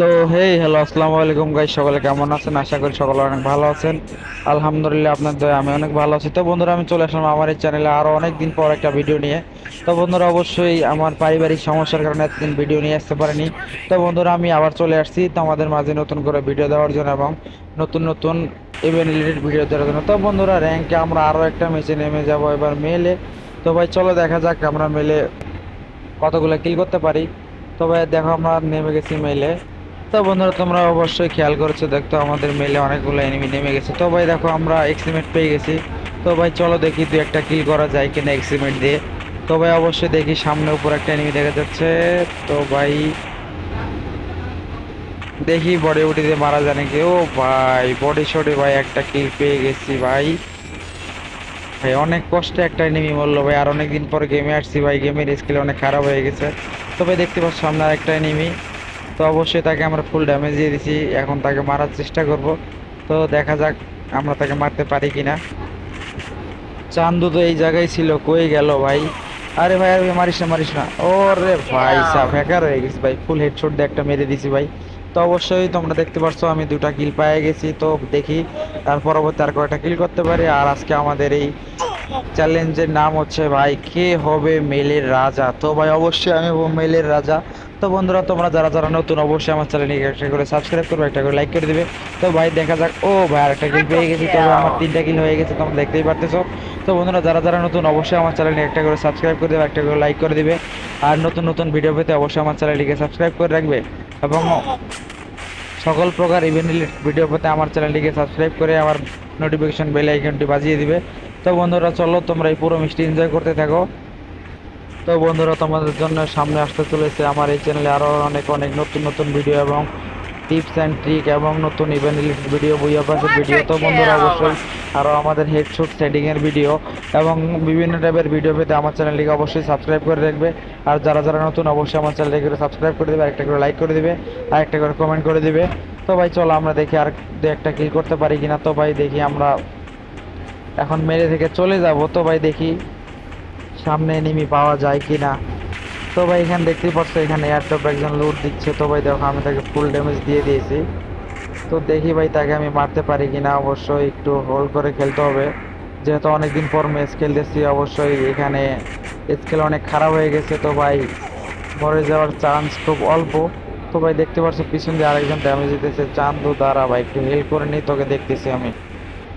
তো hey hello আসসালামু আলাইকুম গাইস সকলে কেমন আছেন? আশা করি সকলে অনেক ভালো আছেন। আলহামদুলিল্লাহ, আপনার দয়া আমি অনেক ভালো আছি। তো বন্ধুরা, আমি চলে আসলাম আমার এই চ্যানেলে আরও অনেক দিন পর একটা ভিডিও নিয়ে। তো বন্ধুরা, অবশ্যই আমার পারিবারিক সমস্যার কারণে এতদিন ভিডিও নিয়ে আসতে পারিনি। তো বন্ধুরা, আমি আবার চলে আসছি তো আমাদের মাঝে নতুন করে ভিডিও দেওয়ার জন্য এবং নতুন নতুন ইভেন্ট রিলেটেড ভিডিও দেওয়ার জন্য। তো বন্ধুরা র্যাঙ্কে আমরা আরও একটা ম্যাচে নেমে যাব এবার মেলে তো ভাই, চলো দেখা যাক আমরা মেলে কতগুলো কিল করতে পারি। তবে দেখো আমরা নেমে গেছি মেলে তো বন্ধুরা, তোমরা অবশ্যই খেয়াল করেছ, দেখতো আমাদের মেলে অনেকগুলো এনিমি নেমে গেছে। তো ভাই, দেখো, আমরা এক্সিমেট পেয়ে গেছি। তো ভাই, চলো দেখি দু একটা কিল করা যায় কিনা এক্সিমেট দিয়ে। তো ভাই, অবশ্যই দেখি সামনে উপর একটা এনিমি দেখা যাচ্ছে। তো ভাই, দেখি বডি উঠি দিয়ে মারা জানে কি ও ভাই বডি শটে ভাই একটা কিল পেয়ে গেছি ভাই। ভাই, অনেক কষ্টে একটা এনিমি মরলো ভাই, আর অনেক দিন পরে গেমে আসছি ভাই। গেমের স্কিল অনেক খারাপ হয়ে গেছে। তো ভাই, দেখতে পাচ্ছ, সামনে আর একটা এনিমি তো অবশ্যই তাকে আমরা ফুল ড্যামেজ দিয়ে দিছি। এখন তাকে মারার চেষ্টা করব। তো দেখা যাক আমরা তাকে মারতে পারি কিনা। চান্দু তো এই জায়গায় ছিল কই গেল ভাই? আরে ভাই আরে মারিস না মারিস না। ওরে ভাই সাপ হ্যাকার হয়ে গেছি ভাই। ফুল হেডশট দিয়ে একটা মেরে দিছি ভাই। তো অবশ্যই তোমরা দেখতে পারছ আমি দুটা কিল পেয়ে গেছি। তো দেখি তার পরবর্তী আর কয়টা কিল করতে পারি। আর আজকে আমাদের এই চ্যালেঞ্জের নাম হচ্ছে ভাই কে হবে মেলের রাজা? তো ভাই অবশ্যই আমি হব মেলের রাজা। তো বন্ধুরা, তোমরা যারা যারা নতুন, অবশ্যই আমার চ্যানেলকে একটা করে সাবস্ক্রাইব করবে, একটা করে লাইক করে দিবে। তো ভাই, দেখা যাক। ও ভাই আরেকটা কিল পেয়ে গেছি। তবে আমার তিনটা কিল হয়ে গেছে, তোমরা দেখতেই পারতেছো। তো বন্ধুরা, যারা যারা নতুন, অবশ্যই আমার চ্যানেলকে একটা করে সাবস্ক্রাইব করে দেবে, একটা করে লাইক করে দিবে। আর নতুন নতুন ভিডিও পেতে অবশ্যই আমার চ্যানেলটিকে সাবস্ক্রাইব করে রাখবে। এবং সকল প্রকার ইভেন্ট রিলেটেড ভিডিও পেতে আমার চ্যানেলটিকে সাবস্ক্রাইব করে আমার নোটিফিকেশন বেল আইকনটি বাজিয়ে দিবে। তো বন্ধুরা, চলো তোমরা এই পুরো মিষ্টি এনজয় করতে থাকো। তো বন্ধুরা তোমাদের জন্য সামনে আসতে চলেছে আমার এই চ্যানেলে আরও অনেক অনেক নতুন নতুন ভিডিও এবং টিপস অ্যান্ড ট্রিক এবং নতুন ইভেন্ট ভিডিও বই অভ্যাসের ভিডিও তো বন্ধুরা অবশ্যই আরও আমাদের হেডশুট সেটিংয়ের ভিডিও এবং বিভিন্ন টাইপের ভিডিও পেতে আমার চ্যানেলটিকে অবশ্যই সাবস্ক্রাইব করে রাখবে। আর যারা যারা নতুন অবশ্যই আমার চ্যানেলটিকে সাবস্ক্রাইব করে দেবে একটা করে লাইক করে দেবে আর একটা করে কমেন্ট করে দেবে। তো ভাই চলো আমরা দেখি আর দু একটা কিল করতে পারি কিনা। তো ভাই দেখি আমরা এখন মেরে থেকে চলে যাব। তো ভাই দেখি সামনে এনিমি পাওয়া যায় কিনা। তো ভাই, এখানে দেখতেই পাচ্ছ, এখানে এয়ারটপ একজন লুট দিচ্ছে। তো ভাই, দেখো, আমি তাকে ফুল ড্যামেজ দিয়ে দিয়েছি। তো দেখি ভাই, তাকে আমি মারতে পারি কিনা। অবশ্যই একটু হোল্ড করে খেলতে হবে। যেহেতু অনেকদিন পর ম্যাচ খেলতেছি, অবশ্যই এখানে স্কেল অনেক খারাপ হয়ে গেছে। তো ভাই, মরে যাওয়ার চান্স খুব অল্প। তো ভাই, দেখতে পাচ্ছ, পিছন দিয়ে আরেকজন ড্যামেজ দিতেছে। চান্দু দ্বারা ভাই, একটু হেল্প করে নিই, তোকে দেখতেছি আমি।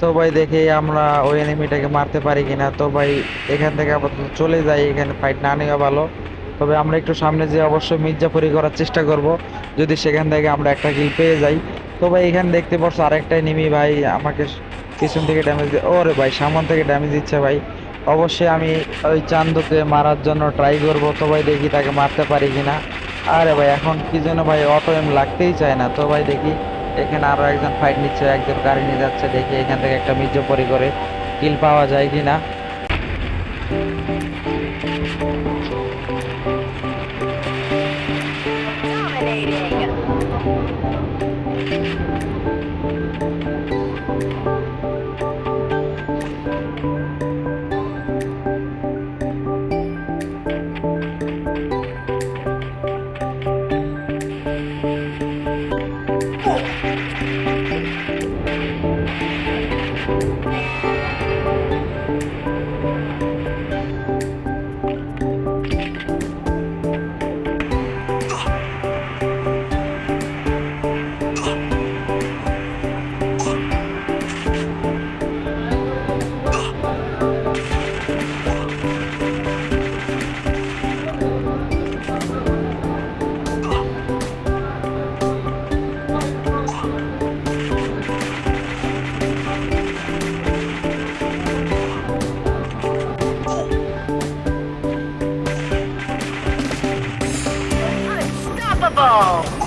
তো ভাই দেখি আমরা ওই এনিমিটাকে মারতে পারি কিনা। তো ভাই এখান থেকে আপাতত চলে যাই, এখানে ফাইট না নেওয়া ভালো। তবে আমরা একটু সামনে যে অবশ্যই মির্জাফরি করার চেষ্টা করব, যদি সেখান থেকে আমরা একটা কিল পেয়ে যাই। তো ভাই এখানে দেখতে পাচ্ছ আরেকটা এনিমি ভাই, আমাকে পিছন থেকে ড্যামেজ দিয়ে ওরে ভাই, সামন থেকে ড্যামেজ দিচ্ছে ভাই। অবশ্যই আমি ওই চান্দুকে মারার জন্য ট্রাই করব, তো ভাই দেখি তাকে মারতে পারি কিনা। আরে ভাই, এখন কি যেন ভাই অটো এম লাগতেই চায় না। তো ভাই দেখি এখানে আরও একজন ফাইট নিচ্ছে, একজন গাড়ি নিয়ে যাচ্ছে, দেখি এখান থেকে একটা মির্জাফরি করে কিল পাওয়া যায় কিনা Dominating. Football.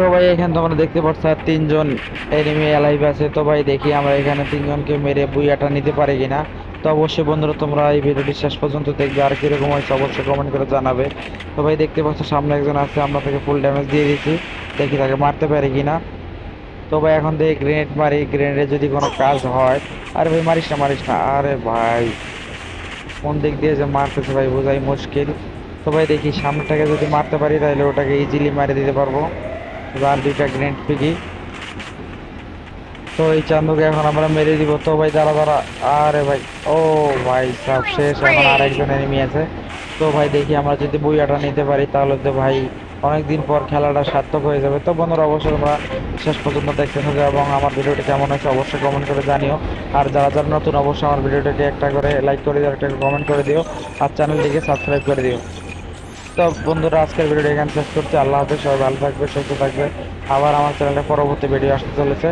তো ভাই এখানে তোমরা দেখতে পাচ্ছ তিনজন এনিমি অ্যালাইভ আছে। তো ভাই, দেখি আমরা এখানে তিনজনকে মেরে বুইয়াটা নিতে পারি কিনা। তো অবশ্যই বন্ধুরা, তোমরা এই ভিডিওটি শেষ পর্যন্ত দেখবে। আর কীরকম হয়েছে অবশ্যই কমেন্ট করে জানাবে। তো ভাই, দেখতে পাচ্ছ সামনে একজন আছে, আমরা তাকে ফুল ড্যামেজ দিয়ে দিয়েছি। দেখি তাকে মারতে পারি কিনা। তো ভাই, এখন দেখি গ্রেনেড মারি গ্রেনেডে যদি কোনো কাজ হয়। আরে ভাই, মারিস না মারিস না। আরে ভাই, কোন দিক দিয়ে যে মারতেছে ভাই, বোঝাই মুশকিল। তো ভাই, দেখি সামনেটাকে যদি মারতে পারি, তাহলে ওটাকে ইজিলি মারি দিতে পারব। এবার দুইটা গ্রেনেড ফিকি তো এই চান্দুকে এখন আমরা মেরে দিব। তো ভাই, দাঁড়া দাঁড়া। আরে ভাই, ও ভাই সব শেষ। এখন আর একজন এনিমি আছে। তো ভাই, দেখি আমরা যদি বইয়াটা নিতে পারি, তাহলে তো ভাই অনেকদিন পর খেলাটা সার্থক হয়ে যাবে। তো বন্ধুরা, অবশ্যই তোমরা শেষ পর্যন্ত দেখতে থাকো এবং আমার ভিডিওটি কেমন হয়েছে অবশ্যই কমেন্ট করে জানিও। আর যারা যারা নতুন, অবশ্যই আমার ভিডিওটিকে একটা করে লাইক করে দিও একটা কমেন্ট করে দিও। আর চ্যানেলটিকে সাবস্ক্রাইব করে দিও। তো বন্ধুরা, আজকের ভিডিওটা এখানে শেষ করছি। আল্লাহ হাফেজ, সবাই ভালো থাকবে, সুস্থ থাকবে। আবার আমার চ্যানেলে পরবর্তী ভিডিও আসতে চলেছে।